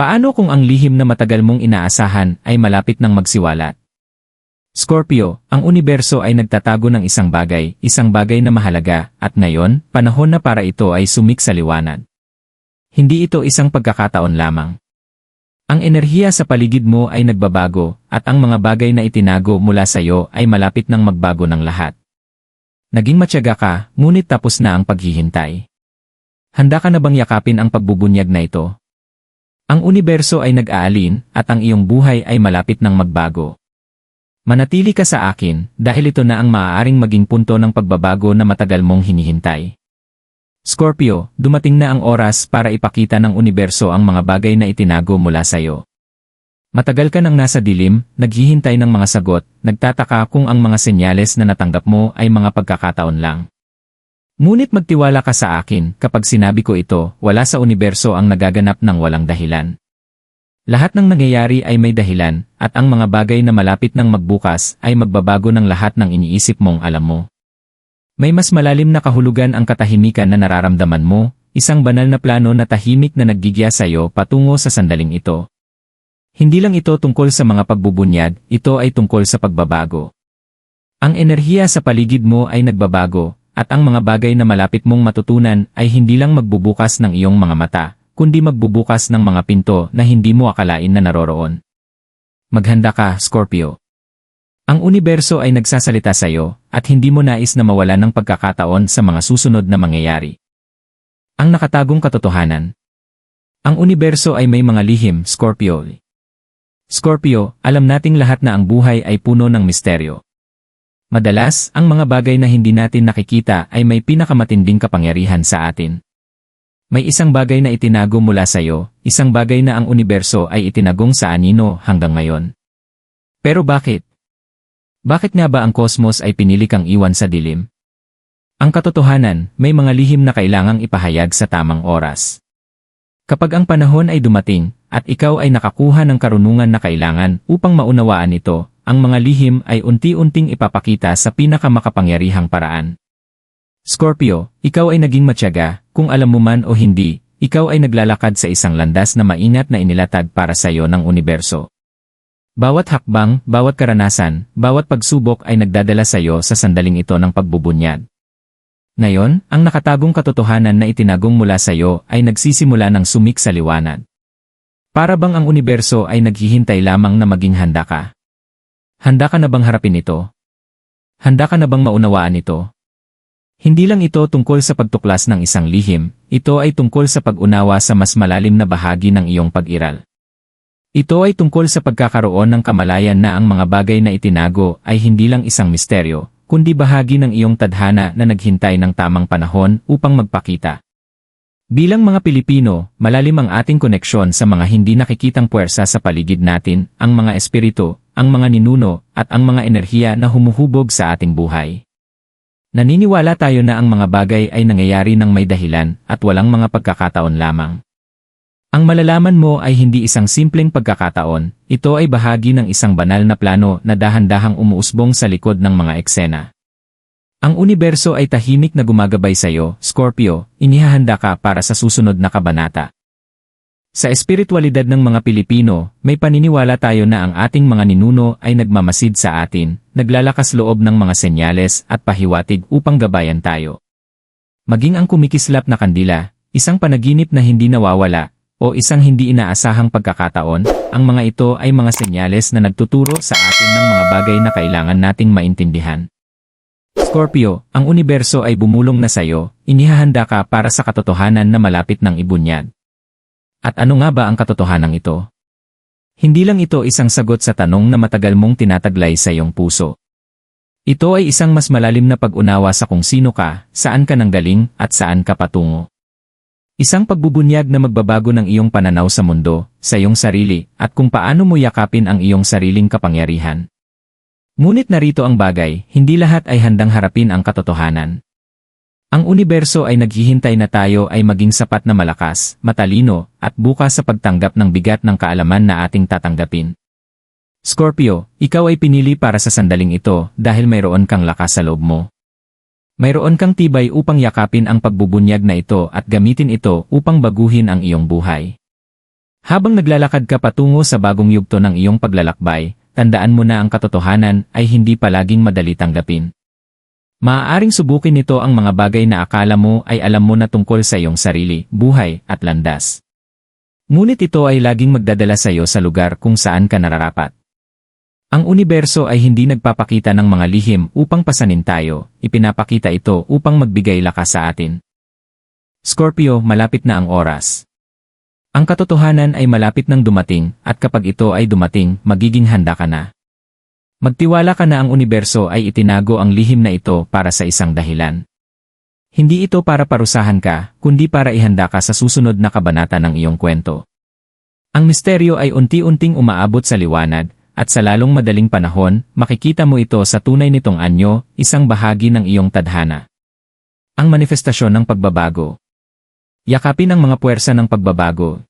Paano kung ang lihim na matagal mong inaasahan ay malapit ng magsiwalat? Scorpio, ang universo ay nagtatago ng isang bagay, isang bagay na mahalaga, at ngayon, panahon na para ito ay sumik sa liwanag. Hindi ito isang pagkakataon lamang. Ang enerhiya sa paligid mo ay nagbabago, at ang mga bagay na itinago mula sa iyo ay malapit ng magbago ng lahat. Naging matyaga ka, ngunit tapos na ang paghihintay. Handa ka na bang yakapin ang pagbubunyag na ito? Ang universo ay nag-aalin, at ang iyong buhay ay malapit ng magbago. Manatili ka sa akin, dahil ito na ang maaaring maging punto ng pagbabago na matagal mong hinihintay. Scorpio, dumating na ang oras para ipakita ng universo ang mga bagay na itinago mula sa iyo. Matagal ka nang nasa dilim, naghihintay ng mga sagot, nagtataka kung ang mga senyales na natanggap mo ay mga pagkakataon lang. Ngunit magtiwala ka sa akin, kapag sinabi ko ito, wala sa universo ang nagaganap ng walang dahilan. Lahat ng nangyayari ay may dahilan, at ang mga bagay na malapit ng magbukas ay magbabago ng lahat ng iniisip mong alam mo. May mas malalim na kahulugan ang katahimikan na nararamdaman mo, isang banal na plano na tahimik na naggigya sa iyo patungo sa sandaling ito. Hindi lang ito tungkol sa mga pagbubunyag, ito ay tungkol sa pagbabago. Ang enerhiya sa paligid mo ay nagbabago, at ang mga bagay na malapit mong matutunan ay hindi lang magbubukas ng iyong mga mata, kundi magbubukas ng mga pinto na hindi mo akalain na naroroon. Maghanda ka, Scorpio. Ang universo ay nagsasalita sa iyo, at hindi mo nais na mawala ng pagkakataon sa mga susunod na mangyayari. Ang nakatagong katotohanan. Ang universo ay may mga lihim, Scorpio. Scorpio, alam nating lahat na ang buhay ay puno ng misteryo. Madalas, ang mga bagay na hindi natin nakikita ay may pinakamatinding kapangyarihan sa atin. May isang bagay na itinago mula sa iyo, isang bagay na ang universo ay itinagong sa anino hanggang ngayon. Pero bakit? Bakit nga ba ang kosmos ay pinili kang iwan sa dilim? Ang katotohanan, may mga lihim na kailangang ipahayag sa tamang oras. Kapag ang panahon ay dumating, at ikaw ay nakakuha ng karunungan na kailangan upang maunawaan ito, ang mga lihim ay unti-unting ipapakita sa pinakamakapangyarihang paraan. Scorpio, ikaw ay naging matyaga, kung alam mo man o hindi, ikaw ay naglalakad sa isang landas na maingat na inilatag para sa iyo ng universo. Bawat hakbang, bawat karanasan, bawat pagsubok ay nagdadala sa iyo sa sandaling ito ng pagbubunyag. Ngayon, ang nakatagong katotohanan na itinagong mula sa iyo ay nagsisimula ng sumik sa liwanag. Para bang ang universo ay naghihintay lamang na maging handa ka? Handa ka na bang harapin ito? Handa ka na bang maunawaan ito? Hindi lang ito tungkol sa pagtuklas ng isang lihim, ito ay tungkol sa pag-unawa sa mas malalim na bahagi ng iyong pag-iral. Ito ay tungkol sa pagkakaroon ng kamalayan na ang mga bagay na itinago ay hindi lang isang misteryo, kundi bahagi ng iyong tadhana na naghintay ng tamang panahon upang magpakita. Bilang mga Pilipino, malalim ang ating koneksyon sa mga hindi nakikitang puwersa sa paligid natin, ang mga espiritu, ang mga ninuno, at ang mga enerhiya na humuhubog sa ating buhay. Naniniwala tayo na ang mga bagay ay nangyayari ng may dahilan at walang mga pagkakataon lamang. Ang malalaman mo ay hindi isang simpleng pagkakataon, ito ay bahagi ng isang banal na plano na dahan-dahang umuusbong sa likod ng mga eksena. Ang universo ay tahimik na gumagabay sa iyo, Scorpio, inihahanda ka para sa susunod na kabanata. Sa espiritualidad ng mga Pilipino, may paniniwala tayo na ang ating mga ninuno ay nagmamasid sa atin, naglalakas loob ng mga senyales at pahiwatig upang gabayan tayo. Maging ang kumikislap na kandila, isang panaginip na hindi nawawala, o isang hindi inaasahang pagkakataon, ang mga ito ay mga senyales na nagtuturo sa atin ng mga bagay na kailangan nating maintindihan. Scorpio, ang universo ay bumulong na sayo, inihahanda ka para sa katotohanan na malapit ng ibunyag. At ano nga ba ang katotohanan ito? Hindi lang ito isang sagot sa tanong na matagal mong tinataglay sa iyong puso. Ito ay isang mas malalim na pag-unawa sa kung sino ka, saan ka nanggaling, at saan ka patungo. Isang pagbubunyag na magbabago ng iyong pananaw sa mundo, sa iyong sarili, at kung paano mo yakapin ang iyong sariling kapangyarihan. Ngunit narito ang bagay, hindi lahat ay handang harapin ang katotohanan. Ang universo ay naghihintay na tayo ay maging sapat na malakas, matalino, at bukas sa pagtanggap ng bigat ng kaalaman na ating tatanggapin. Scorpio, ikaw ay pinili para sa sandaling ito dahil mayroon kang lakas sa loob mo. Mayroon kang tibay upang yakapin ang pagbubunyag na ito at gamitin ito upang baguhin ang iyong buhay. Habang naglalakad ka patungo sa bagong yugto ng iyong paglalakbay, tandaan mo na ang katotohanan ay hindi palaging madali tanggapin. Maaaring subukin nito ang mga bagay na akala mo ay alam mo na tungkol sa iyong sarili, buhay, at landas. Ngunit ito ay laging magdadala sa iyo sa lugar kung saan ka nararapat. Ang universo ay hindi nagpapakita ng mga lihim upang pasanin tayo, ipinapakita ito upang magbigay lakas sa atin. Scorpio, malapit na ang oras. Ang katotohanan ay malapit nang dumating at kapag ito ay dumating, magiging handa ka na. Magtiwala ka na ang universo ay itinago ang lihim na ito para sa isang dahilan. Hindi ito para parusahan ka, kundi para ihanda ka sa susunod na kabanata ng iyong kwento. Ang misteryo ay unti-unting umaabot sa liwanag, at sa lalong madaling panahon, makikita mo ito sa tunay nitong anyo, isang bahagi ng iyong tadhana. Ang manifestasyon ng pagbabago. Yakapin ang mga puwersa ng pagbabago.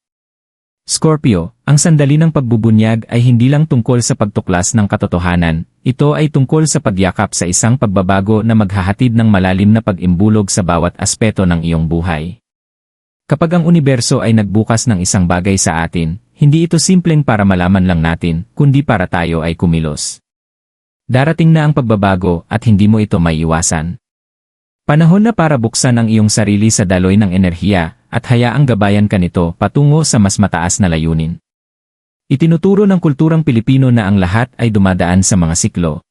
Scorpio, ang sandali ng pagbubunyag ay hindi lang tungkol sa pagtuklas ng katotohanan, ito ay tungkol sa pagyakap sa isang pagbabago na maghahatid ng malalim na pag-imbulog sa bawat aspeto ng iyong buhay. Kapag ang universo ay nagbukas ng isang bagay sa atin, hindi ito simpleng para malaman lang natin, kundi para tayo ay kumilos. Darating na ang pagbabago at hindi mo ito maiiwasan. Panahon na para buksan ang iyong sarili sa daloy ng enerhiya at hayaang gabayan ka nito patungo sa mas mataas na layunin. Itinuturo ng kulturang Pilipino na ang lahat ay dumadaan sa mga siklo.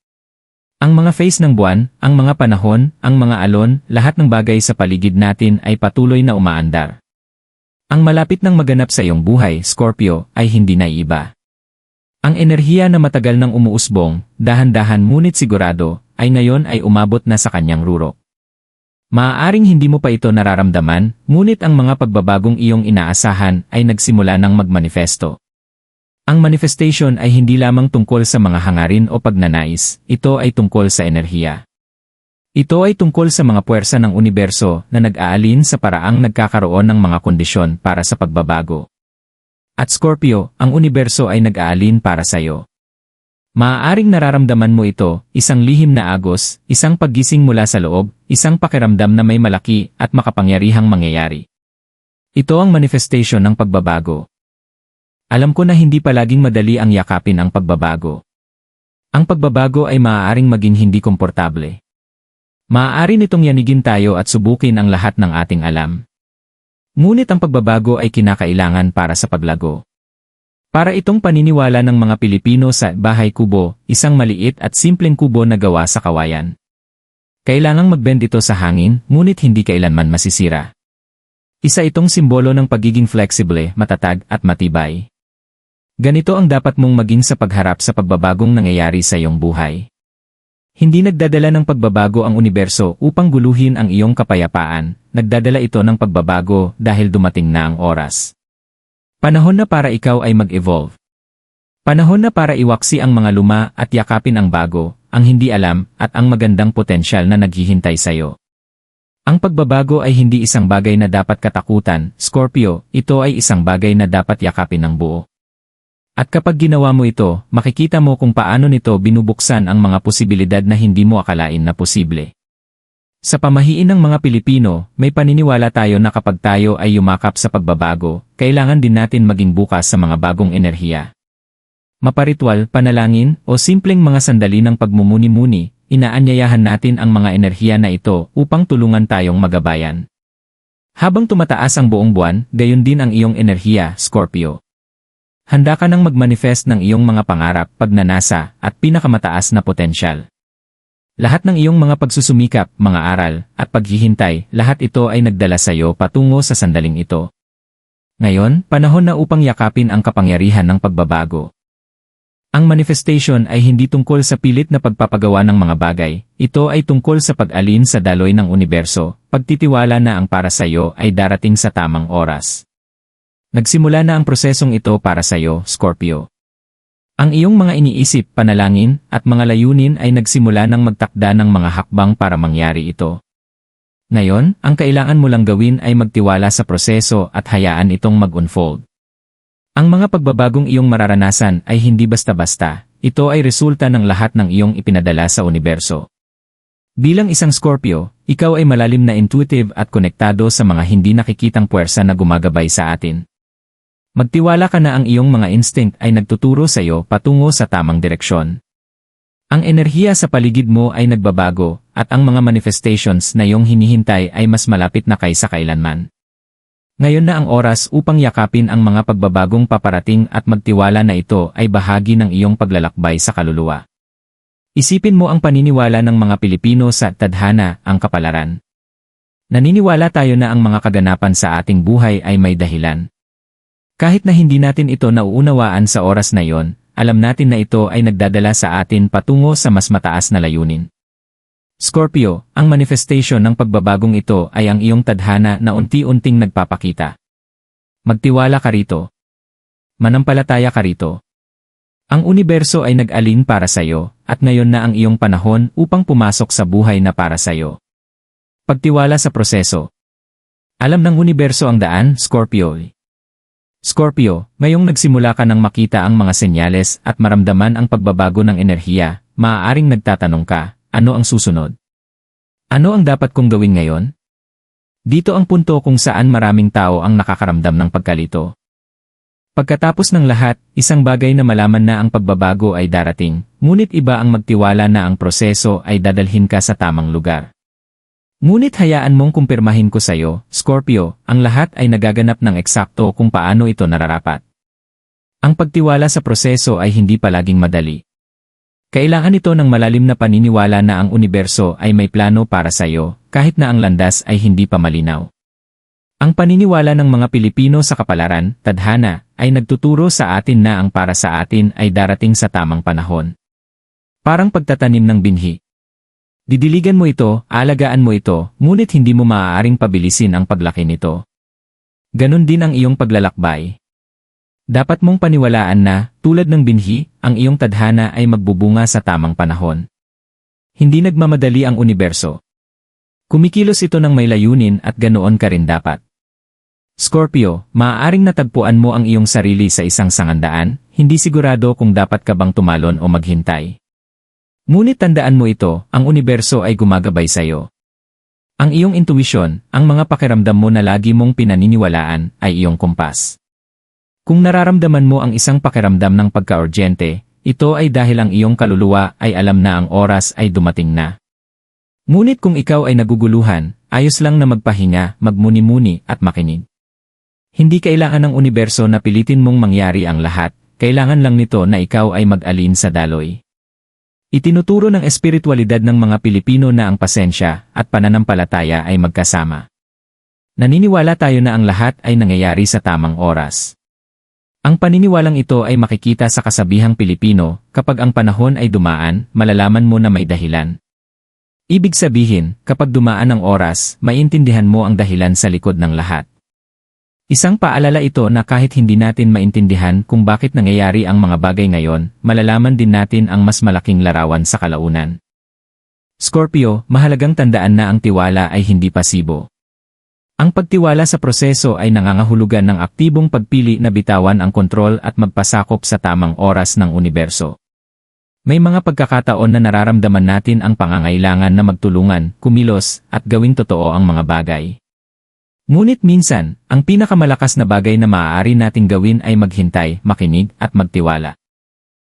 Ang mga phase ng buwan, ang mga panahon, ang mga alon, lahat ng bagay sa paligid natin ay patuloy na umaandar. Ang malapit ng maganap sa iyong buhay, Scorpio, ay hindi na iba. Ang enerhiya na matagal nang umuusbong, dahan-dahan ngunit sigurado, ay ngayon ay umabot na sa kanyang rurok. Maaaring hindi mo pa ito nararamdaman, ngunit ang mga pagbabagong iyong inaasahan ay nagsimula ng magmanifesto. Ang manifestation ay hindi lamang tungkol sa mga hangarin o pagnanais, ito ay tungkol sa enerhiya. Ito ay tungkol sa mga puwersa ng universo na nag-aalin sa paraang nagkakaroon ng mga kondisyon para sa pagbabago. At Scorpio, ang universo ay nag-aalin para sa iyo. Maaaring nararamdaman mo ito, isang lihim na agos, isang paggising mula sa loob, isang pakiramdam na may malaki at makapangyarihang mangyayari. Ito ang manifestation ng pagbabago. Alam ko na hindi palaging madali ang yakapin ang pagbabago. Ang pagbabago ay maaaring maging hindi komportable. Maaari nitong yanigin tayo at subukin ang lahat ng ating alam. Ngunit ang pagbabago ay kinakailangan para sa paglago. Para itong paniniwala ng mga Pilipino sa bahay kubo, isang maliit at simpleng kubo na gawa sa kawayan. Kailangang magbend ito sa hangin, ngunit hindi kailanman masisira. Isa itong simbolo ng pagiging flexible, matatag at matibay. Ganito ang dapat mong maging sa pagharap sa pagbabagong nangyayari sa iyong buhay. Hindi nagdadala ng pagbabago ang universo upang guluhin ang iyong kapayapaan, nagdadala ito ng pagbabago dahil dumating na ang oras. Panahon na para ikaw ay mag-evolve. Panahon na para iwaksi ang mga luma at yakapin ang bago, ang hindi alam, at ang magandang potensyal na naghihintay sa'yo. Ang pagbabago ay hindi isang bagay na dapat katakutan, Scorpio, ito ay isang bagay na dapat yakapin ng buo. At kapag ginawa mo ito, makikita mo kung paano nito binubuksan ang mga posibilidad na hindi mo akalain na posible. Sa pamahiin ng mga Pilipino, may paniniwala tayo na kapag tayo ay yumakap sa pagbabago, kailangan din natin maging bukas sa mga bagong enerhiya. Maparitwal, panalangin, o simpleng mga sandali ng pagmumuni-muni, inaanyayahan natin ang mga enerhiya na ito upang tulungan tayong magabayan. Habang tumataas ang buong buwan, gayon din ang iyong enerhiya, Scorpio. Handa ka nang magmanifest ng iyong mga pangarap, pagnanasa, at pinakamataas na potensyal. Lahat ng iyong mga pagsusumikap, mga aral, at paghihintay, lahat ito ay nagdala sa iyo patungo sa sandaling ito. Ngayon, panahon na upang yakapin ang kapangyarihan ng pagbabago. Ang manifestation ay hindi tungkol sa pilit na pagpapagawa ng mga bagay, ito ay tungkol sa pag-alin sa daloy ng universo, pagtitiwala na ang para sa iyo ay darating sa tamang oras. Nagsimula na ang prosesong ito para sa iyo, Scorpio. Ang iyong mga iniisip, panalangin, at mga layunin ay nagsimula ng magtakda ng mga hakbang para mangyari ito. Ngayon, ang kailangan mo lang gawin ay magtiwala sa proseso at hayaan itong mag-unfold. Ang mga pagbabagong iyong mararanasan ay hindi basta-basta, ito ay resulta ng lahat ng iyong ipinadala sa universo. Bilang isang Scorpio, ikaw ay malalim na intuitive at konektado sa mga hindi nakikitang puwersa na gumagabay sa atin. Magtiwala ka na ang iyong mga instinct ay nagtuturo sa iyo patungo sa tamang direksyon. Ang enerhiya sa paligid mo ay nagbabago, at ang mga manifestations na iyong hinihintay ay mas malapit na kaysa kailanman. Ngayon na ang oras upang yakapin ang mga pagbabagong paparating at magtiwala na ito ay bahagi ng iyong paglalakbay sa kaluluwa. Isipin mo ang paniniwala ng mga Pilipino sa tadhana, ang kapalaran. Naniniwala tayo na ang mga kaganapan sa ating buhay ay may dahilan. Kahit na hindi natin ito nauunawaan sa oras na yon, alam natin na ito ay nagdadala sa atin patungo sa mas mataas na layunin. Scorpio, ang manifestation ng pagbabagong ito ay ang iyong tadhana na unti-unting nagpapakita. Magtiwala ka rito. Manampalataya ka rito. Ang universo ay nag-alin para sa iyo, at ngayon na ang iyong panahon upang pumasok sa buhay na para sa iyo. Pagtiwala sa proseso. Alam ng universo ang daan, Scorpio. Scorpio, ngayong nagsimula ka nang makita ang mga senyales at maramdaman ang pagbabago ng enerhiya, maaaring nagtatanong ka, ano ang susunod? Ano ang dapat kong gawin ngayon? Dito ang punto kung saan maraming tao ang nakakaramdam ng pagkalito. Pagkatapos ng lahat, isang bagay na malaman na ang pagbabago ay darating, ngunit iba ang magtiwala na ang proseso ay dadalhin ka sa tamang lugar. Ngunit hayaan mong kumpirmahin ko sa iyo, Scorpio, ang lahat ay nagaganap ng eksakto kung paano ito nararapat. Ang pagtiwala sa proseso ay hindi palaging madali. Kailangan ito ng malalim na paniniwala na ang universo ay may plano para sa iyo, kahit na ang landas ay hindi pa malinaw. Ang paniniwala ng mga Pilipino sa kapalaran, tadhana, ay nagtuturo sa atin na ang para sa atin ay darating sa tamang panahon. Parang pagtatanim ng binhi. Didiligan mo ito, alagaan mo ito, ngunit hindi mo maaaring pabilisin ang paglaki nito. Ganon din ang iyong paglalakbay. Dapat mong paniwalaan na, tulad ng binhi, ang iyong tadhana ay magbubunga sa tamang panahon. Hindi nagmamadali ang universo. Kumikilos ito ng may layunin at ganoon ka rin dapat. Scorpio, maaaring natagpuan mo ang iyong sarili sa isang sangandaan, hindi sigurado kung dapat ka bang tumalon o maghintay. Ngunit tandaan mo ito, ang universo ay gumagabay sa iyo. Ang iyong intuition, ang mga pakiramdam mo na lagi mong pinaniniwalaan, ay iyong kumpas. Kung nararamdaman mo ang isang pakiramdam ng pagka-urgente, ito ay dahil ang iyong kaluluwa ay alam na ang oras ay dumating na. Ngunit kung ikaw ay naguguluhan, ayos lang na magpahinga, magmuni-muni at makinig. Hindi kailangan ng universo na pilitin mong mangyari ang lahat, kailangan lang nito na ikaw ay mag-alin sa daloy. Itinuturo ng espiritualidad ng mga Pilipino na ang pasensya at pananampalataya ay magkasama. Naniniwala tayo na ang lahat ay nangyayari sa tamang oras. Ang paniniwalang ito ay makikita sa kasabihang Pilipino, kapag ang panahon ay dumaan, malalaman mo na may dahilan. Ibig sabihin, kapag dumaan ang oras, maintindihan mo ang dahilan sa likod ng lahat. Isang paalala ito na kahit hindi natin maintindihan kung bakit nangyayari ang mga bagay ngayon, malalaman din natin ang mas malaking larawan sa kalaunan. Scorpio, mahalagang tandaan na ang tiwala ay hindi pasibo. Ang pagtiwala sa proseso ay nangangahulugan ng aktibong pagpili na bitawan ang kontrol at magpasakop sa tamang oras ng universo. May mga pagkakataon na nararamdaman natin ang pangangailangan na magtulungan, kumilos, at gawing totoo ang mga bagay. Ngunit minsan, ang pinakamalakas na bagay na maaari nating gawin ay maghintay, makinig, at magtiwala.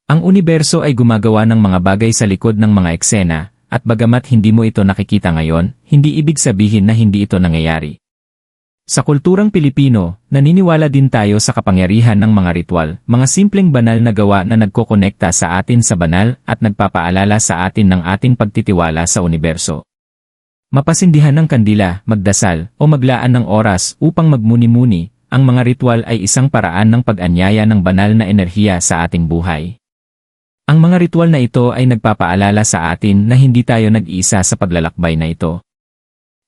Ang universo ay gumagawa ng mga bagay sa likod ng mga eksena, at bagamat hindi mo ito nakikita ngayon, hindi ibig sabihin na hindi ito nangyayari. Sa kulturang Pilipino, naniniwala din tayo sa kapangyarihan ng mga ritual, mga simpleng banal na gawa na nagkokonekta sa atin sa banal at nagpapaalala sa atin ng ating pagtitiwala sa universo. Mapasindihan ng kandila, magdasal, o maglaan ng oras upang magmuni-muni, ang mga ritual ay isang paraan ng pag-anyaya ng banal na enerhiya sa ating buhay. Ang mga ritual na ito ay nagpapaalala sa atin na hindi tayo nag-iisa sa paglalakbay na ito.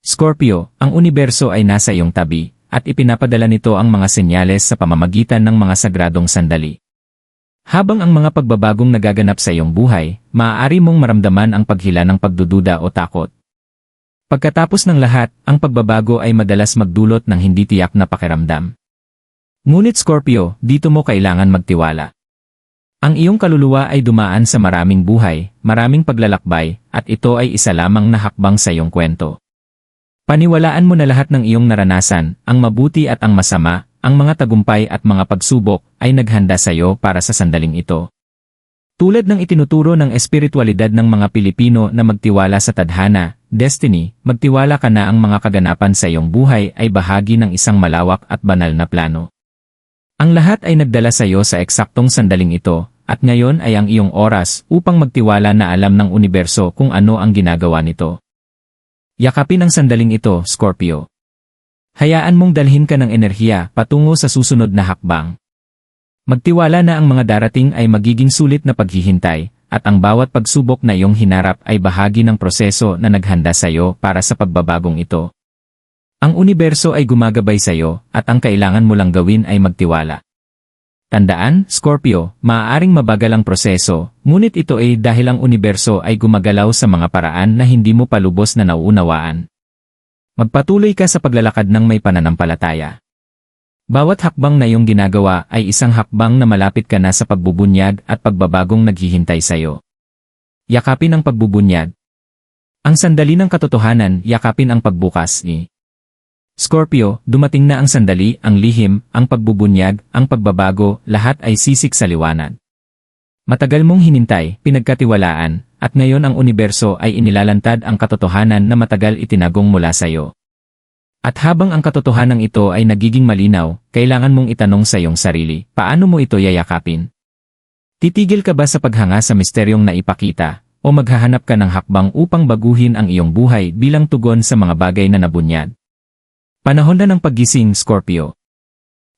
Scorpio, ang universo ay nasa iyong tabi, at ipinapadala nito ang mga senyales sa pamamagitan ng mga sagradong sandali. Habang ang mga pagbabagong nagaganap sa iyong buhay, maaari mong maramdaman ang paghila ng pagdududa o takot. Pagkatapos ng lahat, ang pagbabago ay madalas magdulot ng hindi tiyak na pakiramdam. Ngunit Scorpio, dito mo kailangan magtiwala. Ang iyong kaluluwa ay dumaan sa maraming buhay, maraming paglalakbay, at ito ay isa lamang na hakbang sa iyong kwento. Paniwalaan mo na lahat ng iyong naranasan, ang mabuti at ang masama, ang mga tagumpay at mga pagsubok ay naghanda sa iyo para sa sandaling ito. Tulad ng itinuturo ng espiritualidad ng mga Pilipino na magtiwala sa tadhana, destiny, magtiwala ka na ang mga kaganapan sa iyong buhay ay bahagi ng isang malawak at banal na plano. Ang lahat ay nagdala sa iyo sa eksaktong sandaling ito, at ngayon ay ang iyong oras upang magtiwala na alam ng universo kung ano ang ginagawa nito. Yakapin ang sandaling ito, Scorpio. Hayaan mong dalhin ka ng enerhiya patungo sa susunod na hakbang. Magtiwala na ang mga darating ay magiging sulit na paghihintay, at ang bawat pagsubok na iyong hinarap ay bahagi ng proseso na naghanda sa iyo para sa pagbabagong ito. Ang universo ay gumagabay sa iyo, at ang kailangan mo lang gawin ay magtiwala. Tandaan, Scorpio, maaaring mabagal ang proseso, ngunit ito ay dahil ang universo ay gumagalaw sa mga paraan na hindi mo palubos na nauunawaan. Magpatuloy ka sa paglalakad ng may pananampalataya. Bawat hakbang na iyong ginagawa ay isang hakbang na malapit ka na sa pagbubunyag at pagbabagong naghihintay sa iyo. Yakapin ang pagbubunyag. Ang sandali ng katotohanan, yakapin ang pagbukas ni. Scorpio, dumating na ang sandali, ang lihim, ang pagbubunyag, ang pagbabago, lahat ay sisik sa liwanag. Matagal mong hinintay, pinagkatiwalaan, at ngayon ang universo ay inilalantad ang katotohanan na matagal itinagong mula sa iyo. At habang ang katotohanan ito ay nagiging malinaw, kailangan mong itanong sa iyong sarili, paano mo ito yayakapin? Titigil ka ba sa paghanga sa misteryong naipakita, o maghahanap ka ng hakbang upang baguhin ang iyong buhay bilang tugon sa mga bagay na nabunyag? Panahon na ng paggising, Scorpio.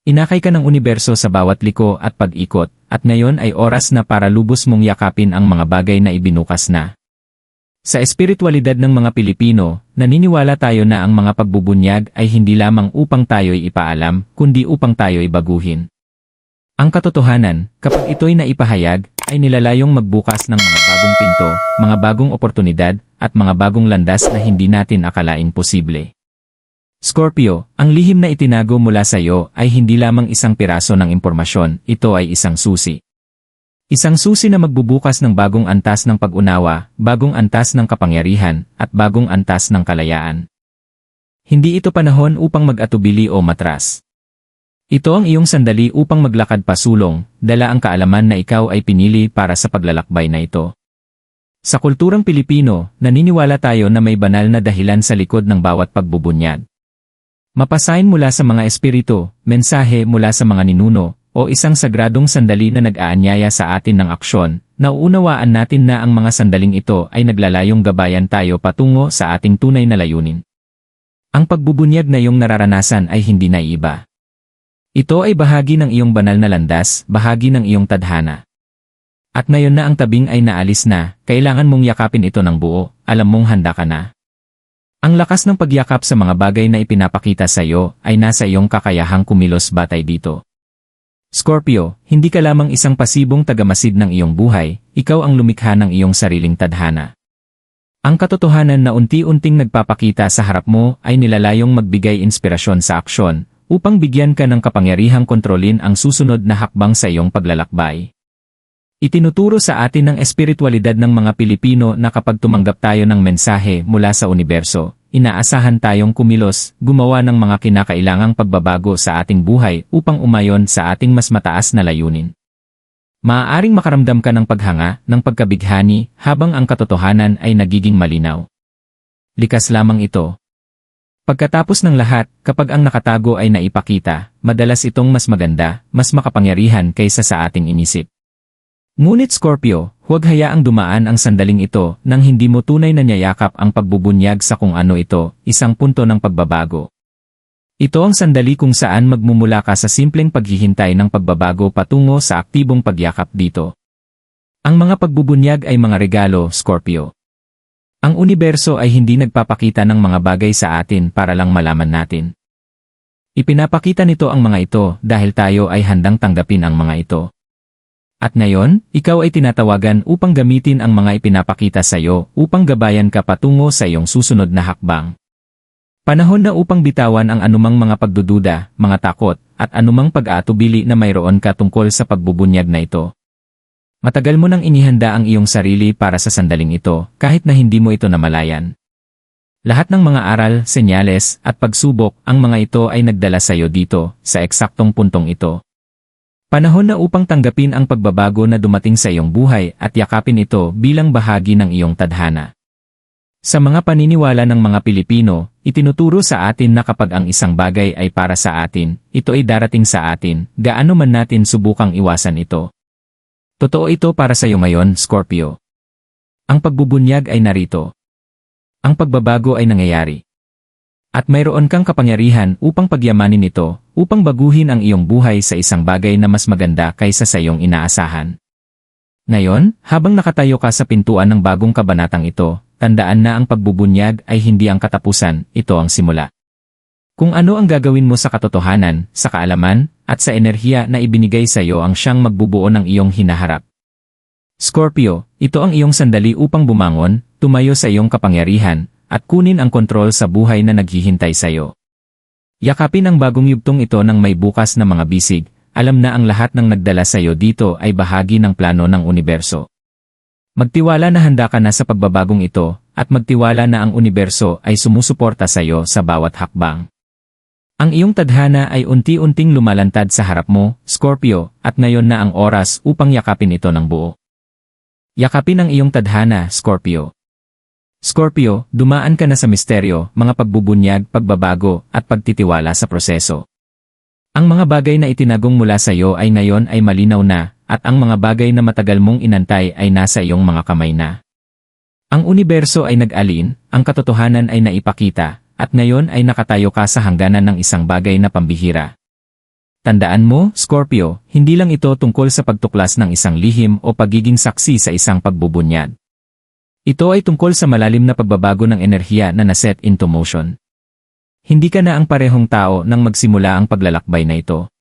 Inakay ka ng universo sa bawat liko at pag-ikot, at ngayon ay oras na para lubos mong yakapin ang mga bagay na ibinukas na. Sa espiritualidad ng mga Pilipino, naniniwala tayo na ang mga pagbubunyag ay hindi lamang upang tayo'y ipaalam, kundi upang tayo'y baguhin. Ang katotohanan, kapag ito'y naipahayag, ay nilalayong magbukas ng mga bagong pinto, mga bagong oportunidad, at mga bagong landas na hindi natin akalain posible. Scorpio, ang lihim na itinago mula sa iyo ay hindi lamang isang piraso ng impormasyon, ito ay isang susi. Isang susi na magbubukas ng bagong antas ng pag-unawa, bagong antas ng kapangyarihan, at bagong antas ng kalayaan. Hindi ito panahon upang mag-atubili o matras. Ito ang iyong sandali upang maglakad pasulong, dala ang kaalaman na ikaw ay pinili para sa paglalakbay na ito. Sa kulturang Pilipino, naniniwala tayo na may banal na dahilan sa likod ng bawat pagbubunyag. Mapasain mula sa mga espiritu, mensahe mula sa mga ninuno, o isang sagradong sandali na nag-aanyaya sa atin ng aksyon, nauunawaan natin na ang mga sandaling ito ay naglalayong gabayan tayo patungo sa ating tunay na layunin. Ang pagbubunyag na iyong nararanasan ay hindi naiiba. Ito ay bahagi ng iyong banal na landas, bahagi ng iyong tadhana. At ngayon na ang tabing ay naalis na, kailangan mong yakapin ito ng buo, alam mong handa ka na. Ang lakas ng pagyakap sa mga bagay na ipinapakita sa iyo ay nasa iyong kakayahang kumilos batay dito. Scorpio, hindi ka lamang isang pasibong tagamasid ng iyong buhay, ikaw ang lumikha ng iyong sariling tadhana. Ang katotohanan na unti-unting nagpapakita sa harap mo ay nilalayong magbigay inspirasyon sa aksyon, upang bigyan ka ng kapangyarihang kontrolin ang susunod na hakbang sa iyong paglalakbay. Itinuturo sa atin ng espiritualidad ng mga Pilipino na kapag tumanggap tayo ng mensahe mula sa universo, inaasahan tayong kumilos, gumawa ng mga kinakailangang pagbabago sa ating buhay upang umayon sa ating mas mataas na layunin. Maaaring makaramdam ka ng paghanga, ng pagkabighani, habang ang katotohanan ay nagiging malinaw. Likas lamang ito. Pagkatapos ng lahat, kapag ang nakatago ay naipakita, madalas itong mas maganda, mas makapangyarihan kaysa sa ating inisip. Ngunit Scorpio, huwag hayaang dumaan ang sandaling ito nang hindi mo tunay na niyayakap ang pagbubunyag sa kung ano ito, isang punto ng pagbabago. Ito ang sandali kung saan magmumula ka sa simpleng paghihintay ng pagbabago patungo sa aktibong pagyakap dito. Ang mga pagbubunyag ay mga regalo, Scorpio. Ang universo ay hindi nagpapakita ng mga bagay sa atin para lang malaman natin. Ipinapakita nito ang mga ito dahil tayo ay handang tanggapin ang mga ito. At ngayon, ikaw ay tinatawagan upang gamitin ang mga ipinapakita sa iyo upang gabayan ka patungo sa iyong susunod na hakbang. Panahon na upang bitawan ang anumang mga pagdududa, mga takot, at anumang pag-aatubili na mayroon ka tungkol sa pagbubunyag na ito. Matagal mo nang inihanda ang iyong sarili para sa sandaling ito, kahit na hindi mo ito namalayan. Lahat ng mga aral, senyales, at pagsubok, ang mga ito ay nagdala sa iyo dito, sa eksaktong puntong ito. Panahon na upang tanggapin ang pagbabago na dumating sa iyong buhay at yakapin ito bilang bahagi ng iyong tadhana. Sa mga paniniwala ng mga Pilipino, itinuturo sa atin na kapag ang isang bagay ay para sa atin, ito ay darating sa atin, gaano man natin subukang iwasan ito. Totoo ito para sa iyo ngayon, Scorpio. Ang pagbubunyag ay narito. Ang pagbabago ay nangyayari. At mayroon kang kapangyarihan upang pagyamanin ito, upang baguhin ang iyong buhay sa isang bagay na mas maganda kaysa sa iyong inaasahan. Ngayon, habang nakatayo ka sa pintuan ng bagong kabanatang ito, tandaan na ang pagbubunyag ay hindi ang katapusan, ito ang simula. Kung ano ang gagawin mo sa katotohanan, sa kaalaman, at sa enerhiya na ibinigay sa iyo ang siyang magbubuo ng iyong hinaharap. Scorpio, ito ang iyong sandali upang bumangon, tumayo sa iyong kapangyarihan, at kunin ang kontrol sa buhay na naghihintay sa iyo. Yakapin ang bagong yugtong ito ng may bukas na mga bisig, alam na ang lahat ng nagdala sa iyo dito ay bahagi ng plano ng universo. Magtiwala na handa ka na sa pagbabagong ito, at magtiwala na ang universo ay sumusuporta sa iyo sa bawat hakbang. Ang iyong tadhana ay unti-unting lumalantad sa harap mo, Scorpio, at ngayon na ang oras upang yakapin ito ng buo. Yakapin ang iyong tadhana, Scorpio. Scorpio, dumaan ka na sa misteryo, mga pagbubunyag, pagbabago, at pagtitiwala sa proseso. Ang mga bagay na itinagong mula sa iyo ay ngayon ay malinaw na, at ang mga bagay na matagal mong inantay ay nasa iyong mga kamay na. Ang universo ay nag-alin, ang katotohanan ay naipakita, at ngayon ay nakatayo ka sa hangganan ng isang bagay na pambihira. Tandaan mo, Scorpio, hindi lang ito tungkol sa pagtuklas ng isang lihim o pagiging saksi sa isang pagbubunyag. Ito ay tungkol sa malalim na pagbabago ng enerhiya na naset into motion. Hindi ka na ang parehong tao nang magsimula ang paglalakbay na ito.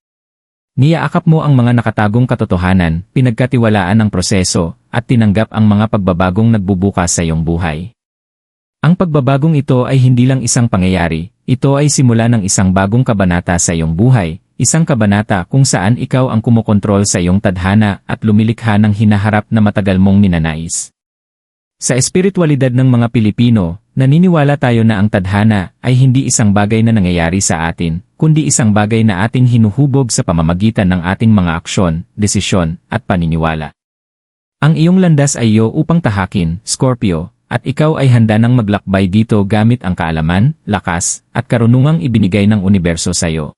Niyaakap mo ang mga nakatagong katotohanan, pinagkatiwalaan ang proseso, at tinanggap ang mga pagbabagong nagbubukas sa iyong buhay. Ang pagbabagong ito ay hindi lang isang pangyayari, ito ay simula ng isang bagong kabanata sa iyong buhay, isang kabanata kung saan ikaw ang kumokontrol sa iyong tadhana at lumilikha ng hinaharap na matagal mong ninanais. Sa espiritualidad ng mga Pilipino, naniniwala tayo na ang tadhana ay hindi isang bagay na nangyayari sa atin, kundi isang bagay na ating hinuhubog sa pamamagitan ng ating mga aksyon, desisyon, at paniniwala. Ang iyong landas ay iyo upang tahakin, Scorpio, at ikaw ay handa ng maglakbay dito gamit ang kaalaman, lakas, at karunungang ibinigay ng universo sa iyo.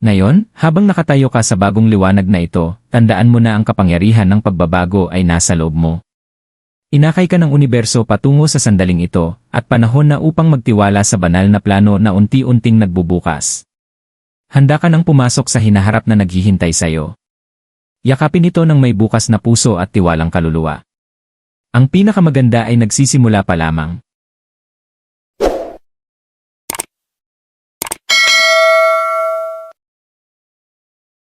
Ngayon, habang nakatayo ka sa bagong liwanag na ito, tandaan mo na ang kapangyarihan ng pagbabago ay nasa loob mo. Inakay ka ng universo patungo sa sandaling ito, at panahon na upang magtiwala sa banal na plano na unti-unting nagbubukas. Handa ka nang pumasok sa hinaharap na naghihintay sa iyo. Yakapin ito ng may bukas na puso at tiwalang kaluluwa. Ang pinakamaganda ay nagsisimula pa lamang.